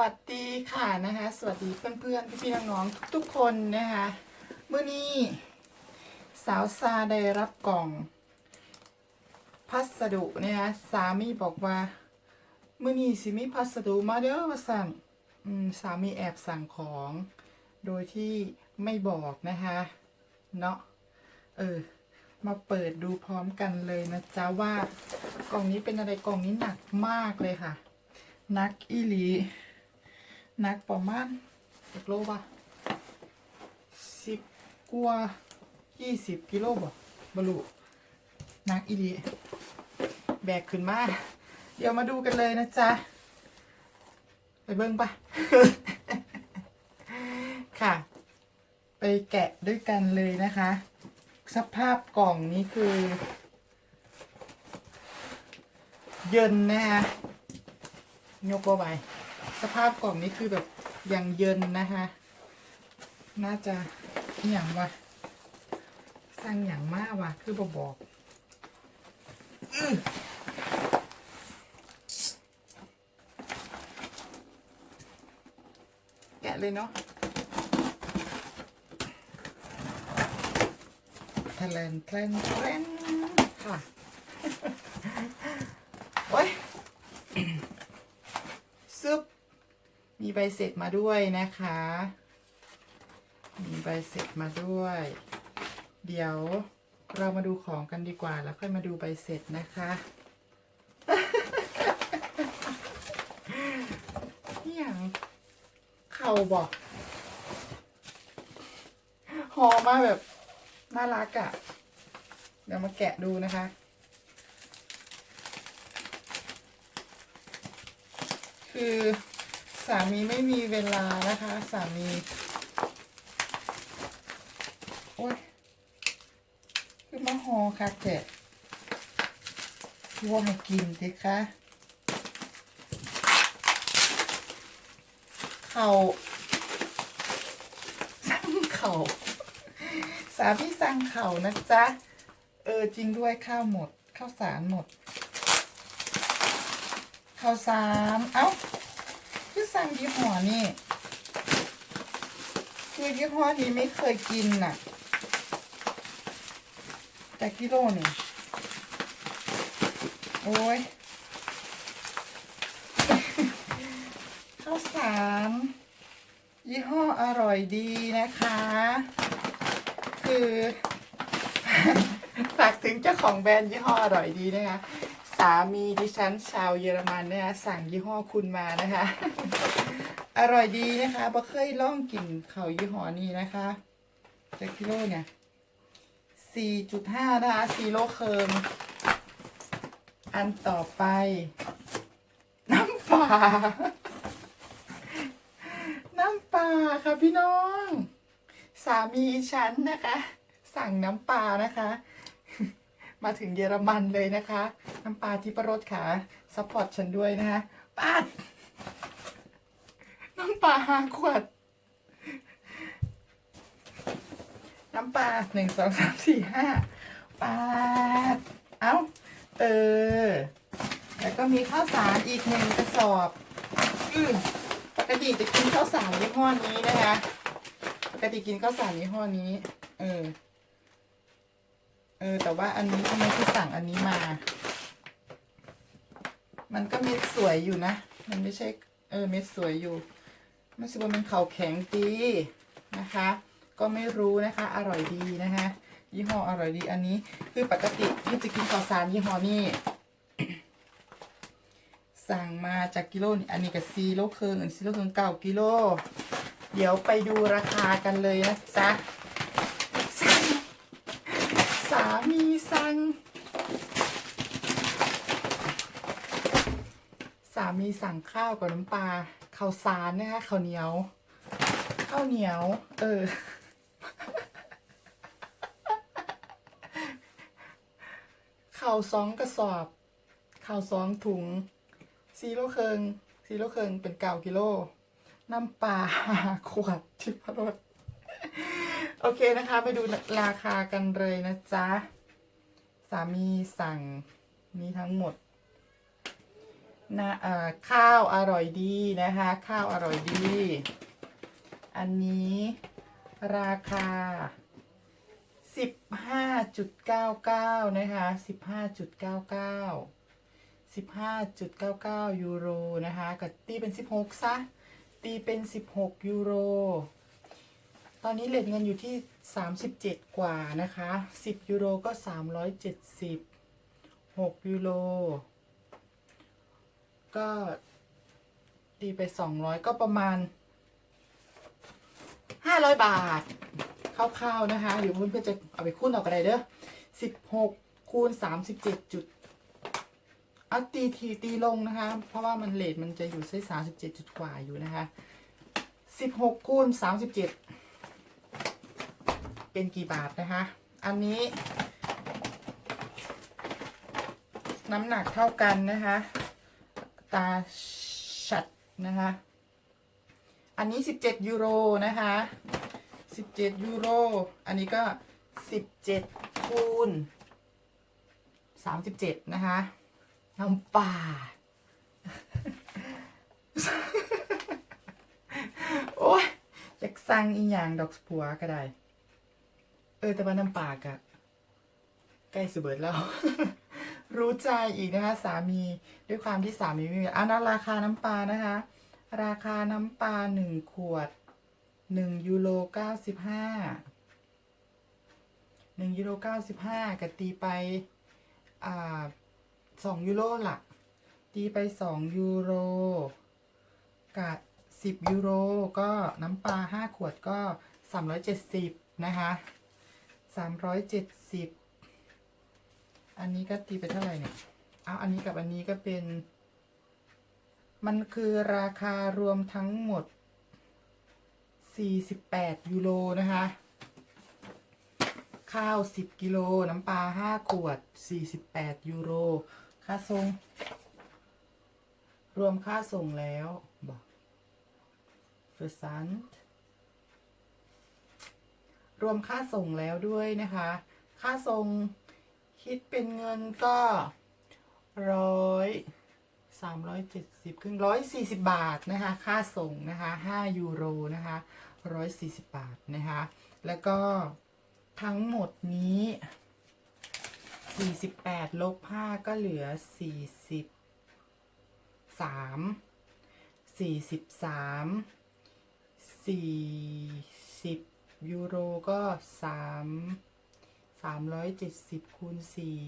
วัสดีค่ะนะคะ สวัสดีเพื่อนๆพี่ๆน้องๆทุกๆคนนะคะเมื่อนี้สาวซาได้รับกล่อง พัสดุนะคะสามีบอกว่าเมื่อนี้สิมีพัสดุมาเด้อมาสั่งสามีแอบสั่งของ โดยที่ไม่บอกนะคะเนาะเออมาเปิดดูพร้อมกันเลยนะจ๊ะว่ากล่องนี้เป็นอะไรกล่องนี้หนักมากเลยค่ะนักอีหลี นักประมาณสิบโลป่ะสิบกว่ายี่สิบกิโลบ่บรรลุนักอีหลีแบกขึ้นมา เดี๋ยวมาดูกันเลยนะจ๊ะ ไปเบิ้งปะค่ะ ไปแกะด้วยกันเลยนะคะ สภาพกล่องนี้คือ เยินนะคะยกว่าไป สภาพกล่องนี้คือแบบยังเยินนะคะน่าจะอหย่างวะสร้างอย่างมากว่ะคือบอบอกแกะเลยเนาะทะเลนแทลนแทลนค่ะ โอ้ย ซึบ มี ใบเสร็จมาด้วยนะคะ มีใบเสร็จมาด้วย เดี๋ยวเรามาดูของกันดีกว่า แล้วค่อยมาดูใบเสร็จนะคะนี่อย่างเข่าบอกหอมาแบบน่ารักอะ่ะ เดี๋ยวมาแกะดูนะคะ คือ สามีไม่มีเวลานะคะ สามี โอ้ย คือมาหอค่ะแกะวัวให้กินสิคะเข่าสั่งเข่าสาพี่สั่งเข่านะจ๊ะ เออจริงด้วยข้าวหมด ข้าวสารหมด ข้าวสารเอ้า สั่งยี่ห้อนี่คือยี่ห้อนี้ไม่เคยกินน่ะแต่กิโลนี่โอ้ยข้าวสารยี่ห้ออร่อยดีนะคะ คือฝากถึงเจ้าของแบรนด์ยี่ห้ออร่อยดีนะคะามีดิฉันชาวเยอรมันเนี่ยสั่งยี่ห้อคุณมานะคะ อร่อยดีนะคะบ่เคยลองกินเขายี่ห้อนี้นะคะจากกิโลเนี่ยสี่จุดห้านะคะสี่โลเคิมอันต่อไป น้ำปลาน้ำปลาค่ะพี่น้อง สามีฉันนะคะ สั่งน้ำปลานะคะ มาถึงเยอรมันเลยนะคะ น้ำปลาที่ประรสค่ะซัพพอร์ตฉันด้วยนะคะป้าดน้ำปลาห้าขวด น้ำปลาหนึ่งสองสามสี่ห้าปาด เอ้า เออ แล้วก็มีข้าวสารอีกหนึ่งกระสอบอือปกติจะกินข้าวสารยี่ห้อนี้นะคะ ปกติกินข้าวสารยี่ห้อนี้ เออ เออ แต่ว่าอันนี้ทำไมที่สั่งอันนี้มา มันก็เม็ดสวยอยู่นะ มันไม่ใช่เออเม็ดสวยอยู่ไม่ใช่ว่ามันเขาแข็งดีนะคะ ก็ไม่รู้นะคะ อร่อยดีนะคะ ยี่ห้ออร่อยดีอันนี้ คือปกติที่จะกินข้าวสารยี่ห้อนี้สั่งมาจากกิโลนี่อันนี้กับซีโลเครึ่งอันซีโลเครึ่งเก้ากิโล เดี๋ยวไปดูราคากันเลยนะจ๊ะ สามีสั่ง สา มีสั่งข้าวกับน้ำปลาข้าวสารนะคะข้าวเหนียวข้าวเหนียว เออ ข้าวสองกระสอบ ข้าวสองถุงซีโร่เคิงซีโร่เคิงเป็นเก้ากิโลน้ำปลาขวดทิพรสโอเคนะคะ ไปดูราคากันเลยนะจ๊ะ สามีสั่งนี้ทั้งหมด นะเอ่อข้าวอร่อยดีนะคะ ข้าวอร่อยดี อันนี้ราคา 15.99 นะคะ 15.99 15.99 ยูโรนะคะกับตีเป็น 16 ซะ ตีเป็น 16 ยูโร ตอนนี้เลทเงินอยู่ที่ 37 กว่านะคะ 10 ยูโรก็ 370 6 ยูโร ก็ตีไป200ก็ประมาณ500บาทคร่าวๆนะคะเดี๋ยวเพื่อนๆจะเอาไปคูณออกกันได้เด้อ16คูณ37จุดอาตีทีตีลงนะคะ เพราะว่ามันเลทมันจะอยู่ที่37จุดกว่าอยู่นะคะ16คูณ37เป็นกี่บาทนะคะ อันนี้ น้ำหนักเท่ากันนะคะ ตาชัดนะคะ อันนี้ 17 ยูโรนะคะ 17 ยูโร อันนี้ก็ 17 คูณ 37 นะคะน้ำปลาโอ้ยอยากสั่งอีหยังดอกผัวก็ได้ เออ แต่ว่าน้ำปลากะใกล้สุเบิดแล้ว รู้ใจอีกนะคะสามีด้วยความที่สามีไม่มีอันนั้นราคาน้ำปลานะคะ ราคาน้ำปลาหนึ่งขวดหนึ่งยูโรเก้าสิบห้าหนึ่งยูโรเก้าสิบห้ากตีไปอ่าสองยูโรหลักตีไปสองยูโรกับสิบยูโรก็น้ำปลาห้าขวดก็สามร้อยเจ็ดสิบนะคะสามร้อยเจ็ดสิบ อันนี้ก็ตีไปเท่าไหร่เนี่ยเอาอันนี้กับอันนี้ก็เป็น มันคือราคารวมทั้งหมด 48 ยูโรนะคะ ข้าว 10 กิโล น้ำปลา 5 ขวด 48 ยูโร ค่าส่ง รวมค่าส่งแล้วบอกเฟอร์ซันรวมค่าส่งแล้วด้วยนะคะ ค่าส่ง คิดเป็นเงินก็ร้อยสามร้อยเจ็ดสิบครึ่งร้อยสี่สิบบาทนะคะ ค่าส่งนะคะห้ายูโรนะคะร้อยสี่สิบบาทนะคะ แล้วก็ทั้งหมดนี้สี่สิบแปดลบห้าก็เหลือสี่สิบสามสี่สิบสามสี่สิบยูโรก็สาม สามร้อยเจ็ดสิบคูณสี่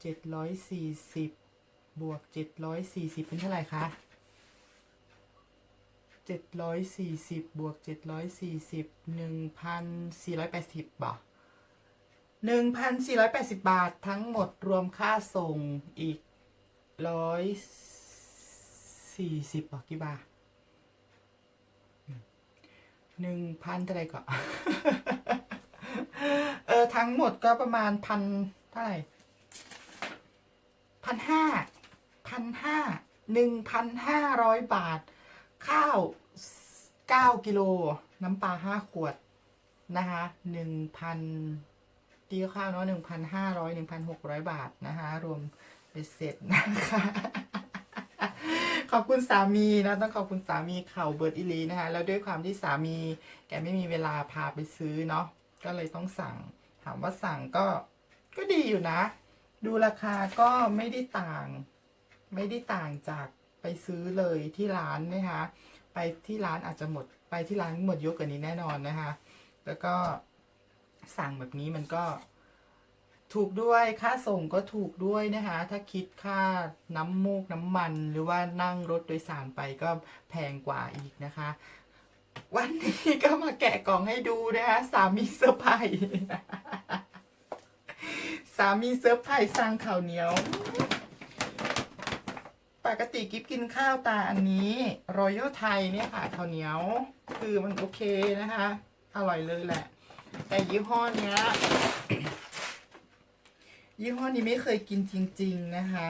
เจ็ดร้อยสี่สิบบวกเจ็ดร้อยสี่สิบเป็นเท่าไหร่คะเจ็ดร้อยสี่สิบบวกเจ็ดร้อยสี่สิบหนึ่งพันสี่ร้อยแปดสิบบ่หนึ่งพันสี่ร้อยแปดสิบบาททั้งหมดรวมค่าส่งอีกร้อยสี่สิบบ่กี่บาทหนึ่งพันเท่าไหร่ก่อน เออทั้งหมดก็ประมาณพันเท่าไหร่พันห้าพันห้าหนึ่งพันห้าร้อยบาท ข้าวเก้ากิโล น้ำปลาห้าขวด นะคะหนึ่งพันตีข้าวเนาะหนึ่งพันห้าร้อยหนึ่งพันหกร้อยบาทนะคะ รวมเป็นเสร็จนะคะ ขอบคุณสามีนะต้องขอบคุณสามีเข่าเบิร์ดอิลีนะคะ แล้วด้วยความที่สามีแกไม่มีเวลาพาไปซื้อเนาะ ก็เลยต้องสั่ง ถามว่าสั่งก็ก็ดีอยู่นะ ดูราคาก็ไม่ได้ต่าง ไม่ได้ต่างจากไปซื้อเลยที่ร้านนะคะ ไปที่ร้านอาจจะหมดไปที่ร้านหมดเยอะกว่านี้แน่นอนนะคะ แล้วก็สั่งแบบนี้มันก็ถูกด้วยค่าส่งก็ถูกด้วยนะคะ ถ้าคิดค่าน้ำมูกน้ำมัน หรือว่านั่งรถโดยสารไปก็แพงกว่าอีกนะคะ วันนี้ก็มาแกะกล่องให้ดูนะคะสามีเซอร์ไพรส์สามีเซอร์ไพรส์สั่งข้าวเหนียว ปกติกิฟกินข้าวตาอันนี้รอยัลไทยเนี่ยค่ะข้าวเหนียว คือมันโอเคนะคะ อร่อยเลยแหละ แต่ยี่ห้อเนี้ยยี่ห้อนี้ไม่เคยกินจริง ๆนะคะ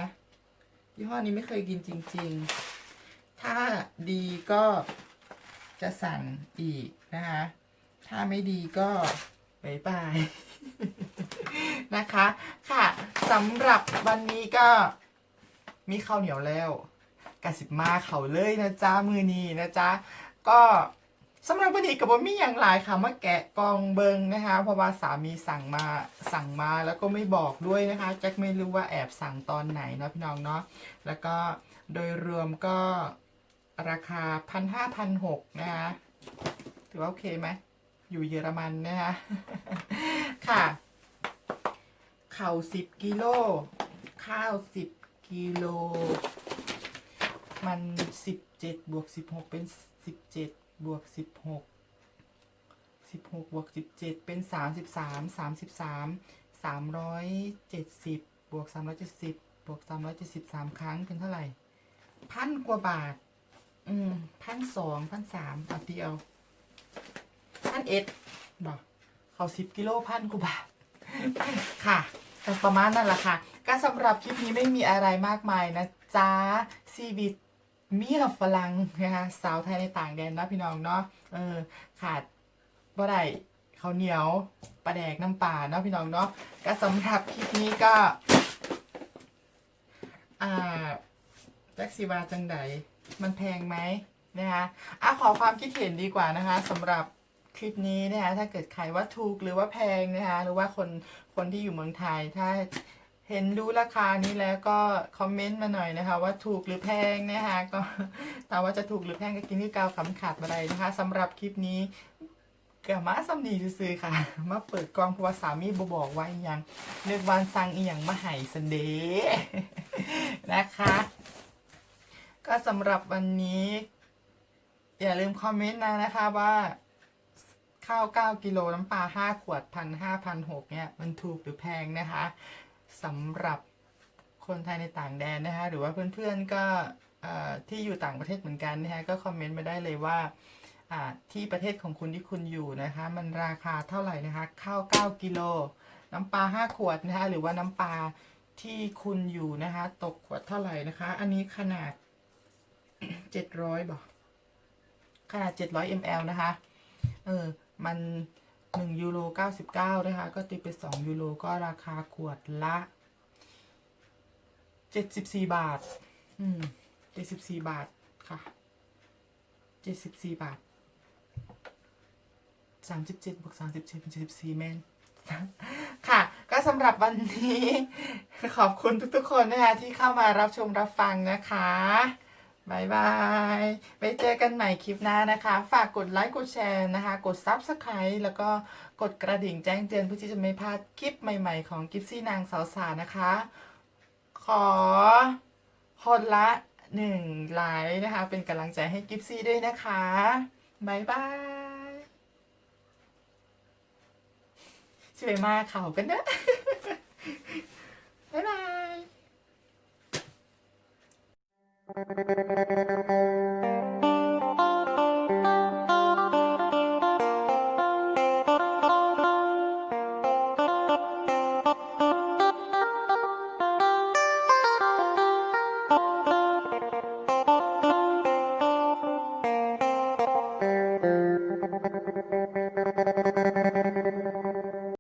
ยี่ห้อนี้ไม่เคยกินจริง ๆ ถ้าดีก็ จะสั่งอีกนะคะ ถ้าไม่ดีก็บายบายนะคะ ค่ะสำหรับวันนี้ก็มีข้าวเหนียวแล้วกสิบมาเขาเลยนะจ๊ะมือนี้นะจ๊ะก็สำหรับวันนี้กับผมมีอย่างหลายค่ะมาแกะกองเบิงนะคะ เพราะว่าสามีสั่งมาสั่งมาแล้วก็ไม่บอกด้วยนะคะแจ็คไม่รู้ว่าแอบสั่งตอนไหนนะพี่น้องเนาะแล้วก็โดยรวมก็ ราคาพันห้าพันหกนะคะถือว่าโอเคไหมอยู่เยอรมันนะคะค่ะ เข่าสิบกิโล ข้าวสิบกิโล มันสิบเจ็ดบวกสิบหกเป็นสิบเจ็ดบวกสิบหกสิบหกบวกสิบเจ็ดเป็นสามสิบสามสามสิบสามสามร้อยเจ็ดสิบบวกสามร้อยเจ็ดสิบบวกสามร้อยเจ็ดสิบสามครั้งเป็นเท่าไหร่ พันกว่าบาท อืมพันสองพันสามเอาตีเอาพันเอ็ดบอกเขาสิบกิโลพันกว่าบาทค่ะประมาณนั่นแหละค่ะก็สำหรับคลิปนี้ไม่มีอะไรมากมายนะจ๊ะชีวิตเมียฝรั่งนะคะสาวไทยในต่างแดนนะพี่น้องเนาะเออขาดบ่ได้ข้าวเหนียวปลาแดกน้ำปลาเนาะพี่น้องเนาะก็สำหรับคลิปนี้ก็ อ่าแจ็คซีวาจังได มันแพงไหมนะคะอะขอความคิดเห็นดีกว่านะคะสำหรับคลิปนี้นะคะถ้าเกิดใครว่าถูกหรือว่าแพงนะคะหรือว่าคนคนที่อยู่เมืองไทยถ้าเห็นรู้ราคานี้แล้วก็คอมเมนต์มาหน่อยนะคะ ว่าถูกหรือแพงนะคะก็แต่ว่าจะถูกหรือแพงก็กินที่กาวคำขาดมาได้นะคะสำหรับคลิปนี้กิดมาสำนีซื้อค่ะ มาเปิดกองเพราะว่าสามีบบอกว่าอหยังเลือกวันสั่งอีหยังมาให้สันเดนะคะ ก็สำหรับวันนี้ อย่าลืมคอมเมนต์นะนะคะว่า ข้าว 9 กิโลน้ำปลา 5 ขวดพันห้าพันหกเนี่ย มันถูกหรือแพงนะคะสำหรับคนไทยในต่างแดนนะคะ หรือว่าเพื่อนๆก็เอ่อที่อยู่ต่างประเทศเหมือนกันนะคะก็คอมเมนต์มาได้เลยว่าอ่าที่ประเทศของคุณที่คุณอยู่นะคะ มันราคาเท่าไหร่นะคะข้าว 9 กิโล น้ำปลา 5 ขวดนะคะหรือว่าน้ำปลาที่คุณอยู่นะคะ ตกขวดเท่าไหร่นะคะ อันนี้ขนาด 700บอกขนาด700 ml นะคะ เออ มัน1ยูโร99นะคะ ก็ตีไป2ยูโรก็ราคาขวดละ74บาท อืม74บาทค่ะ74บาท37บวก37เป็น74แม่นค่ะ ก็สำหรับวันนี้ ขอบคุณทุกๆคนนะคะที่เข้ามารับชมรับฟังนะคะ บายบาย ไปเจอกันใหม่คลิปหน้านะคะ ฝากกดไลค์ กดแชร์นะคะ กด Subscribe แล้วก็กดกระดิ่งแจ้งเตือนเพื่อที่จะไม่พลาดคลิปใหม่ๆ ของกิฟซี่นางสาวสานะคะ ขอคนละหนึ่งไลค์นะคะ เป็นกำลังใจให้กิฟซี่ด้วยนะคะบายบายช่วยมาเข่ากันนะบ๊ายบาย Thank you.